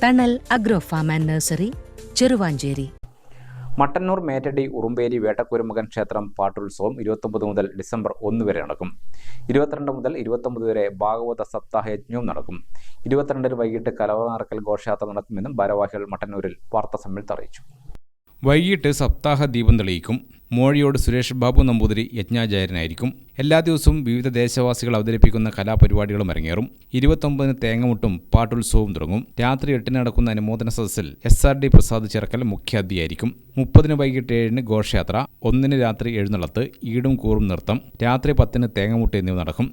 Thanal agro farm and nursery Cheruvanchery. Mattannur Mettadi Urumperi Vettakkorumakan ക്ഷേത്രം പാട്ടുത്സവം ഇരുപത്തൊമ്പത് മുതൽ ഡിസംബർ ഒന്ന് വരെ നടക്കും. ഇരുപത്തിരണ്ട് മുതൽ ഇരുപത്തൊമ്പത് വരെ ഭാഗവത സപ്താഹ യജ്ഞവും നടക്കും. ഇരുപത്തിരണ്ടിന് വൈകിട്ട് കലവറക്കൽ ഘോഷയാത്ര നടക്കുമെന്നും ഭാരവാഹികൾ മട്ടന്നൂരിൽ വാർത്താസമ്മേളനത്തിൽ അറിയിച്ചു. വൈകിട്ട് സപ്താഹ ദീപം തെളിയിക്കും. മോഴിയോട് സുരേഷ് ബാബു നമ്പൂതിരി യജ്ഞാചാര്യനായിരിക്കും. എല്ലാ ദിവസവും വിവിധ ദേശവാസികൾ അവതരിപ്പിക്കുന്ന കലാപരിപാടികളും അരങ്ങേറും. ഇരുപത്തൊമ്പതിന് തേങ്ങമുട്ടും പാട്ടുത്സവവും തുടങ്ങും. രാത്രി എട്ടിന് നടക്കുന്ന അനുമോദന സദസ്സിൽ S R D Prasad Chirakkal മുഖ്യാതിഥിയായിരിക്കും. മുപ്പതിന് വൈകിട്ട് ഏഴിന് ഘോഷയാത്ര ഒന്നിന് രാത്രി എഴുന്നള്ളത്ത് ഈടും കൂറും നൃത്തം രാത്രി പത്തിന് തേങ്ങമുട്ട് എന്നിവ നടക്കും.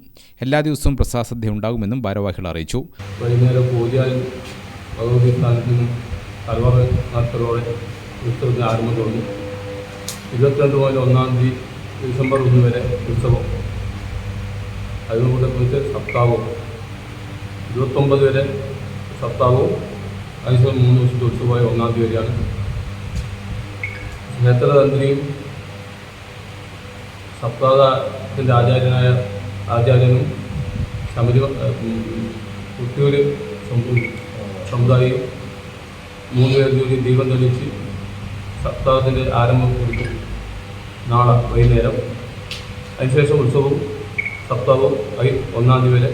എല്ലാ ദിവസവും പ്രസാദസദ്യ ഉണ്ടാകുമെന്നും ഭാരവാഹികൾ അറിയിച്ചു. വൈകുന്നേരം ആരംഭം തുടങ്ങി. ഇരുപത്തിരണ്ട് മുതൽ ഒന്നാം തീയതി ഡിസംബർ ഒന്ന് വരെ ഉത്സവം. അതിനോട് കുറിച്ച് സപ്താഹവും. ഇരുപത്തൊമ്പത് വരെ സപ്താഹവും. അതിനുശേഷം മൂന്ന് ദിവസത്തെ ഉത്സവമായ ഒന്നാം തീയതി വരെയാണ്. ക്ഷേത്രതന്ത്രിയും സപ്താഹത്തിന്റെ ആചാര്യനായ ആചാര്യനും ശബരി കുട്ടിയൂർ സമുദായിയും മൂന്ന് പേർ ജോലി ദീപം തെളിച്ച് സപ്താഹത്തിന്റെ ആരംഭം കുറിക്കും. നാളെ വൈകുന്നേരം അതിനുശേഷം ഉത്സവവും സപ്താഹവും ഐ ഒന്നാം തീയതി വരെ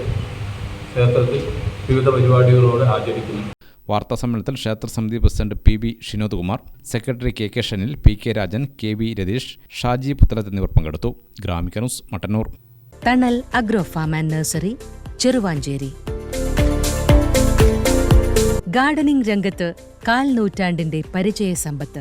ക്ഷേത്രത്തിൽ വിവിധ പരിപാടികളോടെ ആചരിക്കുന്നു. വാർത്താ സമ്മേളനത്തിൽ ക്ഷേത്ര സമിതി president P B Shinod Kumar secretary K K Shanil P K Rajan K V Ratheesh Shaji Puthalath എന്നിവർ പങ്കെടുത്തു. Gramika news Mattannur. Thanal agro farm and nursery Cheruvanchery. Gardening രംഗത്ത് കാൽ നൂറ്റാണ്ടിന്റെ പരിചയ സമ്പത്ത്.